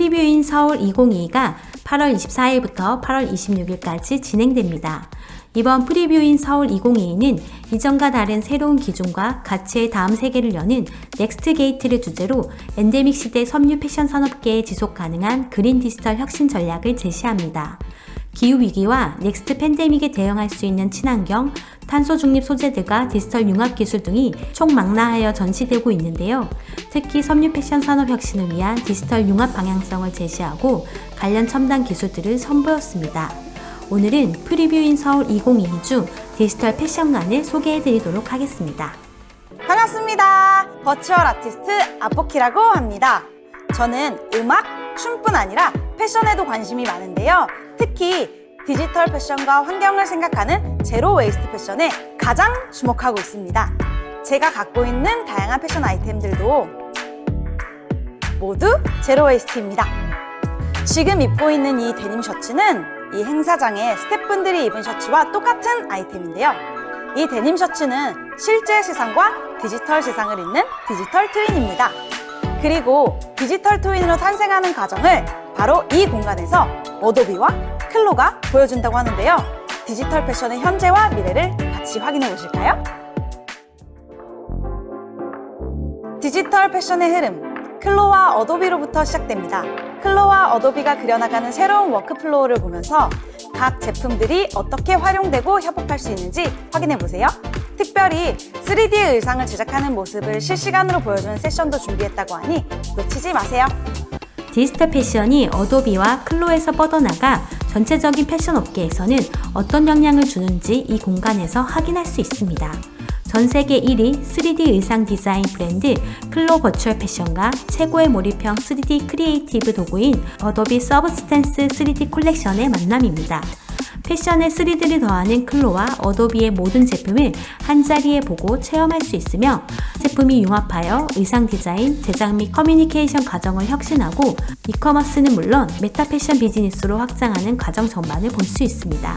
프리뷰인 서울 2022가 8월 24일부터 8월 26일까지 진행됩니다. 이번 프리뷰인 서울 2022는 이전과 다른 새로운 기준과 가치의 다음 세계를 여는 넥스트 게이트를 주제로 엔데믹 시대 섬유 패션 산업계의 지속 가능한 그린 디지털 혁신 전략을 제시합니다. 기후위기와 넥스트 팬데믹에 대응할 수 있는 친환경, 탄소 중립 소재들과 디지털 융합 기술 등이 총망라하여 전시되고 있는데요. 특히 섬유 패션 산업 혁신을 위한 디지털 융합 방향성을 제시하고 관련 첨단 기술들을 선보였습니다. 오늘은 프리뷰인 서울 2022 중 디지털 패션관을 소개해 드리도록 하겠습니다. 반갑습니다. 버추얼 아티스트 아포키라고 합니다. 저는 음악, 춤뿐 아니라 패션에도 관심이 많은데요. 특히 디지털 패션과 환경을 생각하는 제로 웨이스트 패션에 가장 주목하고 있습니다. 제가 갖고 있는 다양한 패션 아이템들도 모두 제로 웨이스트입니다. 지금 입고 있는 이 데님 셔츠는 이 행사장에 스태프분들이 입은 셔츠와 똑같은 아이템인데요. 이 데님 셔츠는 실제 세상과 디지털 세상을 잇는 디지털 트윈입니다. 그리고 디지털 트윈으로 탄생하는 과정을 바로 이 공간에서 어도비와 클로가 보여준다고 하는데요. 디지털 패션의 현재와 미래를 같이 확인해 보실까요? 디지털 패션의 흐름, 클로와 어도비로부터 시작됩니다. 클로와 어도비가 그려나가는 새로운 워크플로우를 보면서 각 제품들이 어떻게 활용되고 협업할 수 있는지 확인해 보세요. 특별히 3D 의상을 제작하는 모습을 실시간으로 보여주는 세션도 준비했다고 하니 놓치지 마세요. 디지털 패션이 어도비와 클로에서 뻗어나가 전체적인 패션 업계에서는 어떤 영향을 주는지 이 공간에서 확인할 수 있습니다. 전 세계 1위 3D 의상 디자인 브랜드 클로 버추얼 패션과 최고의 몰입형 3D 크리에이티브 도구인 어도비 서브스탠스 3D 콜렉션의 만남입니다. 패션에 3D를 더하는 클로와 어도비의 모든 제품을 한자리에 보고 체험할 수 있으며 제품이 융합하여 의상 디자인, 제작 및 커뮤니케이션 과정을 혁신하고 이커머스는 물론 메타 패션 비즈니스로 확장하는 과정 전반을 볼 수 있습니다.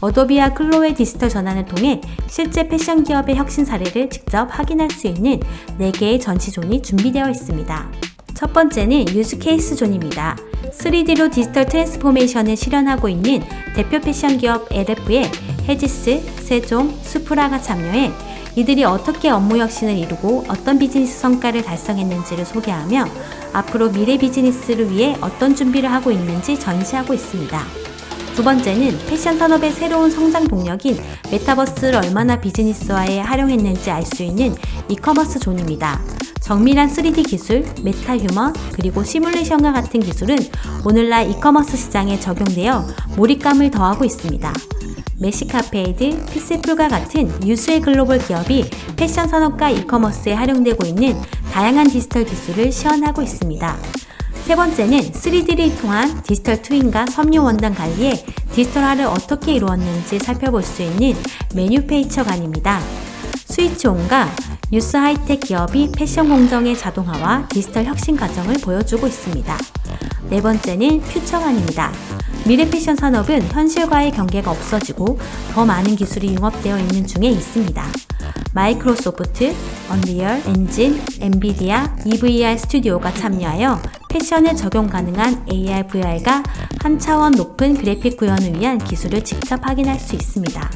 어도비와 클로의 디지털 전환을 통해 실제 패션 기업의 혁신 사례를 직접 확인할 수 있는 4개의 전시존이 준비되어 있습니다. 첫 번째는 유즈 케이스 존입니다. 3D로 디지털 트랜스포메이션을 실현하고 있는 대표 패션 기업 LF의 헤지스, 세종, 수프라가 참여해 이들이 어떻게 업무 혁신을 이루고 어떤 비즈니스 성과를 달성했는지를 소개하며 앞으로 미래 비즈니스를 위해 어떤 준비를 하고 있는지 전시하고 있습니다. 두 번째는 패션 산업의 새로운 성장 동력인 메타버스를 얼마나 비즈니스화에 활용했는지 알 수 있는 이커머스 존입니다. 정밀한 3D 기술, 메타 휴먼, 그리고 시뮬레이션과 같은 기술은 오늘날 이커머스 시장에 적용되어 몰입감을 더하고 있습니다. 메시카페이드, 피스풀과 같은 유수의 글로벌 기업이 패션 산업과 이커머스에 활용되고 있는 다양한 디지털 기술을 시연하고 있습니다. 세 번째는 3D를 통한 디지털 트윈과 섬유 원단 관리에 디지털화를 어떻게 이루었는지 살펴볼 수 있는 메뉴페이처관입니다. 스위치온과 유스 하이텍 기업이 패션 공정의 자동화와 디지털 혁신 과정을 보여주고 있습니다. 네 번째는 퓨처관입니다. 미래 패션 산업은 현실과의 경계가 없어지고 더 많은 기술이 융합되어 있는 중에 있습니다. 마이크로소프트, 언리얼, 엔진, 엔비디아, EVR 스튜디오가 참여하여 패션에 적용 가능한 AR, VR과 한 차원 높은 그래픽 구현을 위한 기술을 직접 확인할 수 있습니다.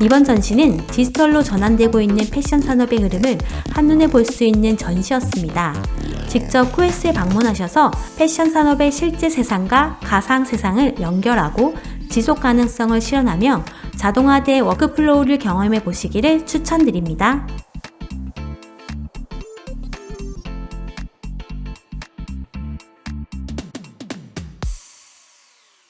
이번 전시는 디지털로 전환되고 있는 패션 산업의 흐름을 한눈에 볼 수 있는 전시였습니다. 직접 코에스에 방문하셔서 패션 산업의 실제 세상과 가상 세상을 연결하고 지속 가능성을 실현하며 자동화된 워크플로우를 경험해 보시기를 추천드립니다.